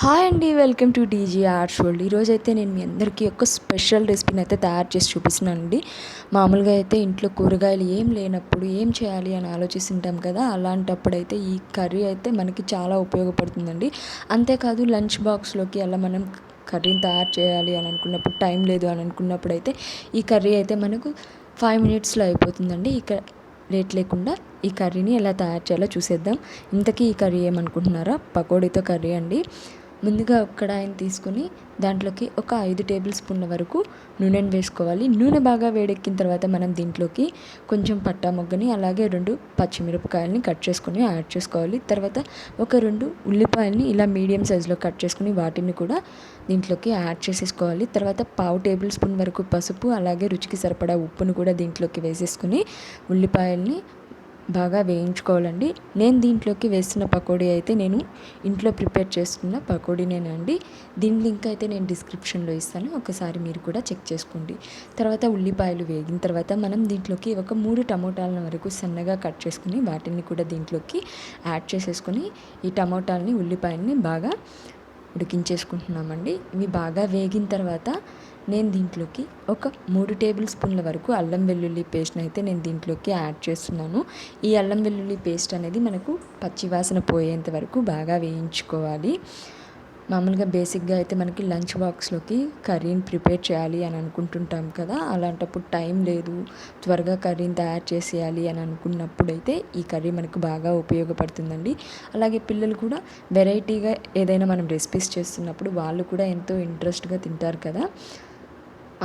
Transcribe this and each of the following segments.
Hi అండి welcome to DG arts world ఈరోజు అయితే నేను మీ అందరికీ ఒక స్పెషల్ రెసిపీని అయితే తయారు చేసి చూపిస్తున్నాను అండి మామూలుగా అయితే ఇంట్లో కూరగాయలు ఏం లేనప్పుడు ఏం చేయాలి అని ఆలోచిస్తుంటాం కదా అలాంటప్పుడు అయితే ఈ కర్రీ అయితే మనకి చాలా ఉపయోగపడుతుందండి. అంతేకాదు లంచ్ బాక్స్లోకి అలా మనం కర్రీని తయారు చేయాలి అని అనుకున్నప్పుడు టైం లేదు అని అనుకున్నప్పుడు అయితే ఈ కర్రీ అయితే మనకు ఫైవ్ మినిట్స్లో అయిపోతుందండి. ఇక లేట్ లేకుండా ఈ కర్రీని ఎలా తయారు చేయాలో చూసేద్దాం. ఇంతకీ ఈ కర్రీ ఏమనుకుంటున్నారా? పకోడీతో కర్రీ అండి. ముందుగా ఒక కడాయిని తీసుకొని దాంట్లోకి ఒక ఐదు టేబుల్ స్పూన్ల వరకు నూనెను వేసుకోవాలి. నూనె బాగా వేడెక్కిన తర్వాత మనం దీంట్లోకి కొంచెం పట్టా మొగ్గని అలాగే రెండు పచ్చిమిరపకాయలని కట్ చేసుకొని యాడ్ చేసుకోవాలి. తర్వాత ఒక రెండు ఉల్లిపాయలని ఇలా మీడియం సైజులో కట్ చేసుకుని వాటిని కూడా దీంట్లోకి యాడ్ చేసేసుకోవాలి. తర్వాత పావు టేబుల్ స్పూన్ వరకు పసుపు అలాగే రుచికి సరిపడా ఉప్పును కూడా దీంట్లోకి వేసేసుకుని ఉల్లిపాయల్ని బాగా వేయించుకోవాలండి. నేను దీంట్లోకి వేస్తున్న పకోడీ అయితే నేను ఇంట్లో ప్రిపేర్ చేసుకున్న పకోడీనేనండి దీని లింక్ అయితే నేను డిస్క్రిప్షన్లో ఇస్తాను. ఒకసారి మీరు కూడా చెక్ చేసుకోండి. తర్వాత ఉల్లిపాయలు వేగిన తర్వాత మనం దీంట్లోకి ఒక మూడు టమోటాల వరకు సన్నగా కట్ చేసుకుని వాటిని కూడా దీంట్లోకి యాడ్ చేసేసుకొని ఈ టమోటాలని ఉల్లిపాయలని బాగా ఉడికించేసుకుంటున్నామండి ఇవి బాగా వేగిన తర్వాత నేను దీంట్లోకి ఒక మూడు టేబుల్ స్పూన్ల వరకు అల్లం వెల్లుల్లి పేస్ట్ని అయితే నేను దీంట్లోకి యాడ్ చేస్తున్నాను. ఈ అల్లం వెల్లుల్లి పేస్ట్ అనేది మనకు పచ్చివాసన పోయేంత వరకు బాగా వేయించుకోవాలి. మామూలుగా బేసిక్గా అయితే మనకి లంచ్ బాక్స్లోకి కర్రీని ప్రిపేర్ చేయాలి అని అనుకుంటుంటాం కదా అలాంటప్పుడు టైం లేదు త్వరగా కర్రీని తయారు చేసేయాలి అని అనుకున్నప్పుడు అయితే ఈ కర్రీ మనకు బాగా ఉపయోగపడుతుందండి. అలాగే పిల్లలు కూడా వెరైటీగా ఏదైనా మనం రెసిపీస్ చేస్తున్నప్పుడు వాళ్ళు కూడా ఎంతో ఇంట్రెస్ట్గా తింటారు కదా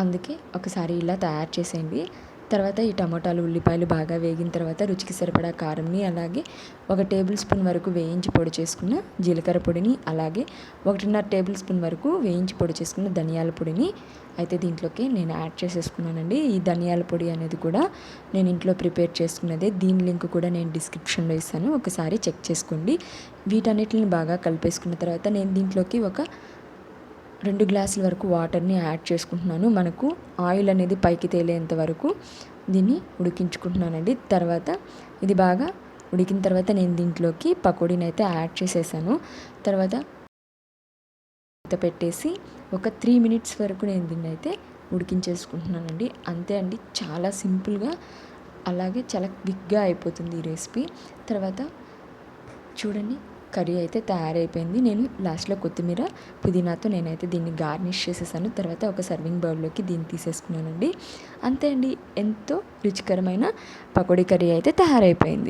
అందుకే ఒకసారి ఇలా తయారు చేసేయండి. తర్వాత ఈ టమోటాలు ఉల్లిపాయలు బాగా వేగిన తర్వాత రుచికి సరిపడా కారంని అలాగే ఒక టేబుల్ స్పూన్ వరకు వేయించి పొడి చేసుకున్న జీలకర్ర పొడిని అలాగే ఒకటిన్నర టేబుల్ స్పూన్ వరకు వేయించి పొడి చేసుకున్న ధనియాల పొడిని అయితే దీంట్లోకి నేను యాడ్ చేసేసుకున్నానండి. ఈ ధనియాల పొడి అనేది కూడా నేను ఇంట్లో ప్రిపేర్ చేసుకున్నదే. దీని లింక్ కూడా నేను డిస్క్రిప్షన్లో ఇస్తాను. ఒకసారి చెక్ చేసుకోండి. వీటన్నిటిని బాగా కలిపేసుకున్న తర్వాత నేను దీంట్లోకి ఒక రెండు గ్లాసుల వరకు వాటర్ని యాడ్ చేసుకుంటున్నాను. మనకు ఆయిల్ అనేది పైకి తేలేంత వరకు దీన్ని ఉడికించుకుంటున్నానండి. తర్వాత ఇది బాగా ఉడికిన తర్వాత నేను దీంట్లోకి పకోడీని అయితే యాడ్ చేసేసాను. తర్వాత పెట్టేసి ఒక త్రీ మినిట్స్ వరకు నేను దీన్ని అయితే ఉడికించేసుకుంటున్నానండి. అంతే అండి చాలా సింపుల్గా అలాగే చాలా క్విక్గా అయిపోతుంది ఈ రెసిపీ. తర్వాత చూడండి కర్రీ అయితే తయారైపోయింది. నేను లాస్ట్లో కొత్తిమీర పుదీనాతో నేనైతే దీన్ని గార్నిష్ చేసేసాను. తర్వాత ఒక సర్వింగ్ బౌల్లోకి దీన్ని తీసేసుకున్నానండి. అంతే అండి. ఎంతో రుచికరమైన పకోడీ కర్రీ అయితే తయారైపోయింది.